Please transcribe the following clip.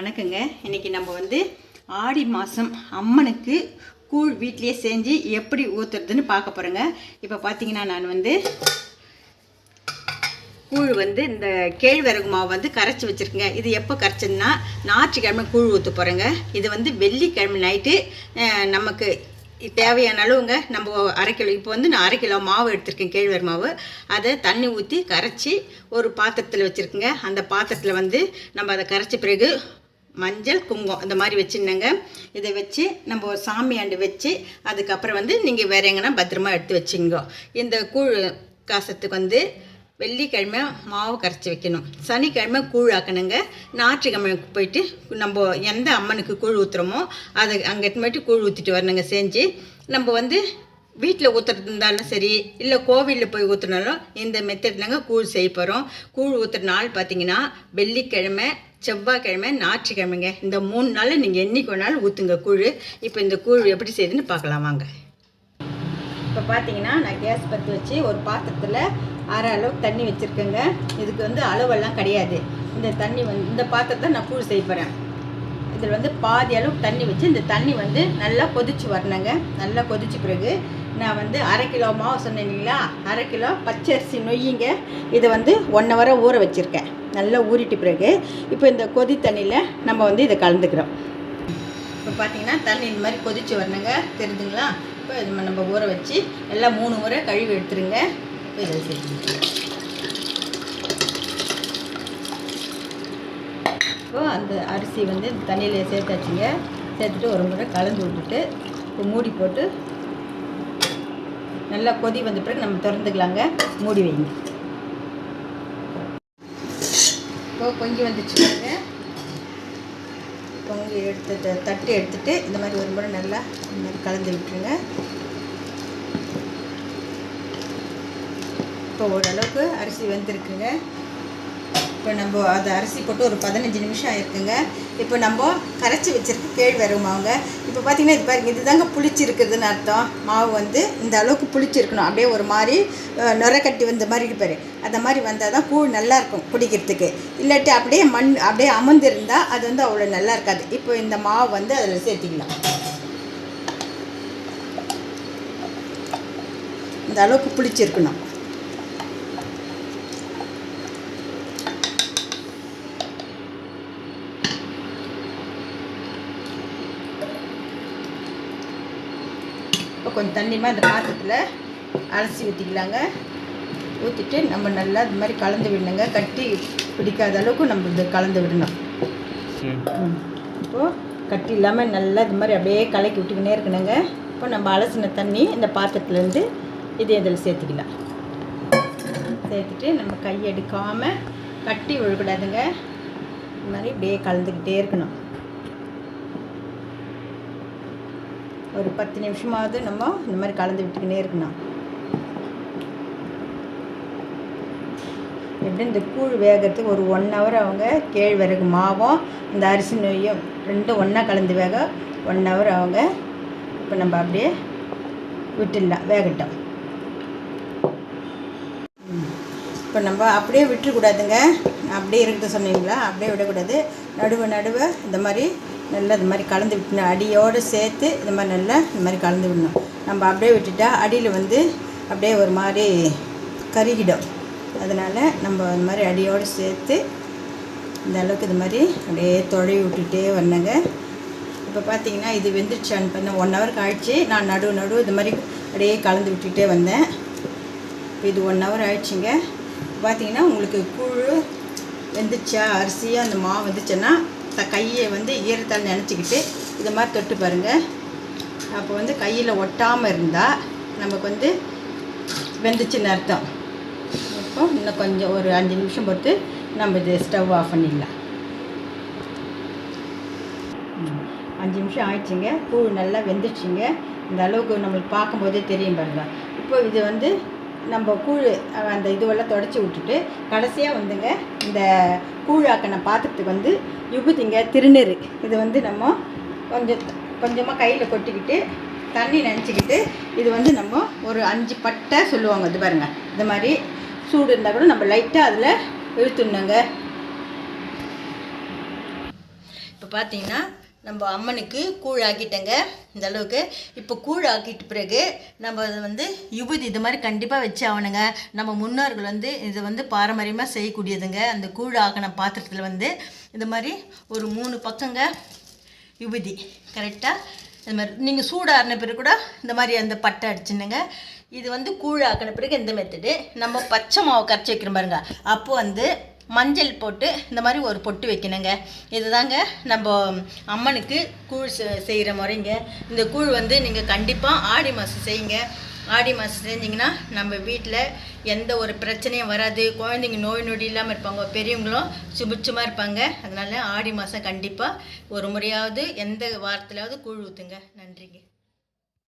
வணக்கங்க. இன்றைக்கி நம்ம வந்து ஆடி மாதம் அம்மனுக்கு கூழ் வீட்லேயே செஞ்சு எப்படி ஊற்றுறதுன்னு பார்க்க போகிறேங்க இப்போ பார்த்தீங்கன்னா நான் வந்து கூழ் வந்து இந்த கேழ்வரகு மாவு வந்து கரைச்சி வச்சுருக்கேங்க. இது எப்போ கரைச்சதுன்னா ஞாயிற்றுக்கிழமை கூழ் ஊற்ற போகிறேங்க இது வந்து வெள்ளிக்கிழமை நைட்டு நமக்கு தேவையான அளவுங்க. நம்ம அரை கிலோ இப்போ வந்து நான் அரை கிலோ மாவு எடுத்திருக்கேன் கேழ்வரகு மாவு. அதை தண்ணி ஊற்றி கரைச்சி ஒரு பாத்திரத்தில் வச்சுருக்கேங்க. அந்த பாத்திரத்தில் வந்து நம்ம அதை கரைச்ச பிறகு மஞ்சள் குங்குமம் இந்த மாதிரி வச்சுருந்தேங்க. இதை வச்சு நம்ம ஒரு சாமியாண்டு வச்சு அதுக்கப்புறம் வந்து நீங்கள் வேற எங்கன்னா பத்திரமா எடுத்து வச்சுங்கோ இந்த கூழ் காசத்துக்கு வந்து வெள்ளிக்கிழமை மாவு கரைச்சி வைக்கணும். சனிக்கிழமை கூழ் ஆக்கணுங்க. ஞாயிற்றுக்கிழமைக்கு போயிட்டு நம்ம எந்த அம்மனுக்கு கூழ் ஊற்றுறோமோ அதை அங்கே போயிட்டு கூழ் ஊற்றிட்டு வரணுங்க. செஞ்சு நம்ம வந்து வீட்டில் ஊற்றுறது இருந்தாலும் சரி இல்லை கோவிலில் போய் ஊற்றுனாலும் இந்த மெத்தட்லங்க கூழ் செய்ய போகிறோம் கூழ் ஊற்றுற நாள் பார்த்தீங்கன்னா வெள்ளிக்கிழமை செவ்வாய்க்கிழமை ஞாயிற்றுக்கிழமைங்க. இந்த மூணு நாள் நீங்கள் என்றைக்கு வேணாலும் ஊற்றுங்க கூழ். இப்போ இந்த கூழ் எப்படி செய்யுதுன்னு பார்க்கலாம் வாங்க. இப்போ பார்த்தீங்கன்னா நான் கேஸ் பற்றி வச்சு ஒரு பாத்திரத்தில் அரை அளவுக்கு தண்ணி வச்சுருக்கேங்க. இதுக்கு வந்து அளவெல்லாம் கிடையாது. இந்த தண்ணி வந்து இந்த பாத்திரத்தை நான் கூழ் செய்ய போகிறேன் இதில் வந்து பாதி அளவுக்கு தண்ணி வச்சு இந்த தண்ணி வந்து நல்லா கொதிச்சு வரணுங்க. நல்லா கொதிச்ச பிறகு நான் வந்து அரை கிலோ மாவு சொன்னேன் இல்லைங்களா? அரை கிலோ பச்சரிசி நொய்யுங்க. இதை வந்து ஒன் ஹவரை ஊற வச்சுருக்கேன். நல்லா ஊறிட்டு பிறகு இப்போ இந்த கொதி தண்ணியில் நம்ம வந்து இதை கலந்துக்கிறோம். இப்போ பார்த்தீங்கன்னா தண்ணி இந்த மாதிரி கொதிச்சு வரணுங்க. தெரிஞ்சுங்களா? இப்போ இது நம்ம ஊற வச்சு எல்லாம் மூணு முறை கழுவி எடுத்துருங்க. இப்போ இதை சேர்த்துங்க இப்போ அந்த அரிசி வந்து தண்ணியில் சேர்த்தாச்சுங்க. சேர்த்துட்டு ஒரு முறை கலந்து விட்டுட்டு இப்போ மூடி போட்டு நல்லா கொதி வந்த பிறகு நம்ம திறந்துக்கலாங்க. மூடி வைங்க. இப்போ பொங்கி வந்துச்சுங்க பொங்கி எடுத்து தட்டு எடுத்துட்டு இந்த மாதிரி ஒரு முறை நல்லா இந்த மாதிரி கலந்து விட்டுருங்க. இப்போ ஓரளவுக்கு அரிசி வெந்திருக்குங்க. இப்போ நம்ம அது அரிசி போட்டு ஒரு பதினஞ்சு நிமிஷம் ஆயிருக்குங்க. இப்போ நம்ம கரைச்சி வச்சிருக்க கேழ்வரகு மாவுங்க. இப்போ பார்த்தீங்கன்னா இது பாருங்க இதுதாங்க புளிச்சிருக்குதுன்னு அர்த்தம். மாவு வந்து இந்த அளவுக்கு புளிச்சிருக்கணும். அப்படியே ஒரு மாதிரி நுரக்கட்டி கட்டி வந்த மாதிரி இருப்பாரு அந்த மாதிரி வந்தால் தான் கூழ் நல்லாயிருக்கும் குடிக்கிறதுக்கு. இல்லாட்டி அப்படியே மண் அப்படியே அமர்ந்திருந்தால் அது வந்து அவ்வளோ நல்லா இருக்காது. இப்போ இந்த மாவு வந்து அதில் சேர்த்திக்கலாம். இந்த அளவுக்கு புளிச்சிருக்கணும். இப்போ கொஞ்சம் தண்ணியமாக இந்த பாத்திரத்தில் அலசி ஊற்றிக்கலாங்க ஊற்றிட்டு நம்ம நல்லா இது மாதிரி கலந்து விடணுங்க. கட்டி பிடிக்காத அளவுக்கு நம்ம இது கலந்து விடணும். இப்போது கட்டி இல்லாமல் நல்லா இது மாதிரி அப்படியே கலக்கி விட்டுக்கினே இருக்கணுங்க. இப்போ நம்ம அலசின தண்ணி இந்த பாத்திரத்துலேருந்து இது இதில் சேர்த்துக்கலாம். சேர்த்துட்டு நம்ம கை எடுக்காமல் கட்டி விழக்கூடாதுங்க இது மாதிரி இப்படியே கலந்துக்கிட்டே இருக்கணும். ஒரு பத்து நிமிஷமாவது நம்ம இந்த மாதிரி கலந்து விட்டுக்கினே இருக்கணும். எப்படி இந்த கூழ் வேகிறதுக்கு ஒரு ஒன் ஹவர் அவங்க கேழ்வரகு மாவும் இந்த அரிசி நொய்யும் ரெண்டும் ஒன்றா கலந்து வேக ஒன் ஹவர் அவங்க இப்போ நம்ம அப்படியே விட்டுடலாம் வேகட்டும். இப்போ நம்ம அப்படியே விட்டுறக்கூடாதுங்க. அப்படியே இருக்குது சொன்னீங்களா? அப்படியே விடக்கூடாது. நடுவு நடுவை இந்த மாதிரி நல்லா இது மாதிரி கலந்து விட்டணும். அடியோடு சேர்த்து இந்த மாதிரி நல்லா இந்த மாதிரி கலந்து விடணும். நம்ம அப்படியே விட்டுட்டா அடியில் வந்து அப்படியே ஒரு மாதிரி கருகிடும். அதனால் நம்ம இந்த மாதிரி அடியோடு சேர்த்து இந்த அளவுக்கு இது மாதிரி அப்படியே தொழவி விட்டுட்டே வரணுங்க. இப்போ பார்த்தீங்கன்னா இது வெந்துருச்சான்னு பண்ண ஒன் ஹவர் ஆயிடுச்சு. நான் நடுவு நடுவு இது மாதிரி அப்படியே கலந்து விட்டுட்டே வந்தேன். இப்போ இது ஒன் ஹவர் ஆயிடுச்சுங்க. பார்த்தீங்கன்னா உங்களுக்கு கூழ் வெந்துச்சா அரிசியாக அந்த மாவு வந்துச்சுன்னா கையை வந்து ஈரத்தால் நினச்சிக்கிட்டு இதை மாதிரி தொட்டு பாருங்கள் அப்போ வந்து கையில் ஒட்டாமல் இருந்தால் நமக்கு வந்து வெந்துச்சுன்னு அர்த்தம். இப்போ இன்னும் கொஞ்சம் ஒரு அஞ்சு நிமிஷம் பொறுத்து நம்ம இது ஸ்டவ் ஆஃப் பண்ணிடலாம். அஞ்சு நிமிஷம் ஆயிடுச்சுங்க. கூழ் நல்லா வெந்துடுச்சுங்க. இந்த அளவுக்கு நம்மளுக்கு பார்க்கும்போதே தெரியும் பாருங்க. இப்போ இது வந்து நம்ம கூழ் அந்த இதுவெல்லாம் தொடச்சி விட்டுட்டு கடைசியாக வந்துங்க இந்த கூழாக்கின பாத்திரத்துக்கு வந்து யுகுதிங்க திருநீர் இது வந்து நம்ம கொஞ்சம் கொஞ்சமாக கையில் கொட்டிக்கிட்டு தண்ணி நினச்சிக்கிட்டு இது வந்து நம்ம ஒரு அஞ்சு பட்டை சொல்லுவாங்க இது பாருங்க. இந்த மாதிரி சூடு இருந்தால் கூட நம்ம லைட்டாக அதில் இழுத்துடணுங்க. இப்போ பார்த்தீங்கன்னா நம்ம அம்மனுக்கு கூழ் ஆக்கிட்டேங்க இந்த அளவுக்கு. இப்போ கூழ் ஆக்கிட்ட பிறகு நம்ம அதை வந்து யுபதி இது மாதிரி கண்டிப்பாக வச்சு ஆகணுங்க நம்ம முன்னோர்கள் வந்து இதை வந்து பாரம்பரியமாக செய்யக்கூடியதுங்க. அந்த கூழ் ஆக்கின பாத்திரத்தில் வந்து இது மாதிரி ஒரு மூணு பக்கங்க யுபதி. கரெக்டாக இந்த மாதிரி. நீங்கள் சூடாகின பிறகு கூட இந்த மாதிரி அந்த பட்டை அடிச்சுனுங்க. இது வந்து கூழ் ஆக்கின பிறகு இந்த மெத்தடு நம்ம பச்சை மாவு கரைச்சி வைக்கிற பாருங்க. அப்போ வந்து மஞ்சள் போட்டு இந்த மாதிரி ஒரு பொட்டு வைக்கணுங்க. இதுதாங்க நம்ம அம்மனுக்கு கூழ் செ- செய்கிற முறைங்க. இந்த கூழ் வந்து நீங்கள் கண்டிப்பாக ஆடி மாதம் செய்யுங்க. ஆடி மாதம் செஞ்சிங்கன்னா நம்ம வீட்டில் எந்த ஒரு பிரச்சனையும் வராது. குழந்தைங்க நோய் நொடி இல்லாமல் இருப்பாங்க. பெரியவங்களும் சுபிட்சமாக இருப்பாங்க. அதனால ஆடி மாதம் கண்டிப்பாக ஒரு முறையாவது எந்த வாரத்திலாவது கூழ் ஊற்றுங்க நன்றிங்க.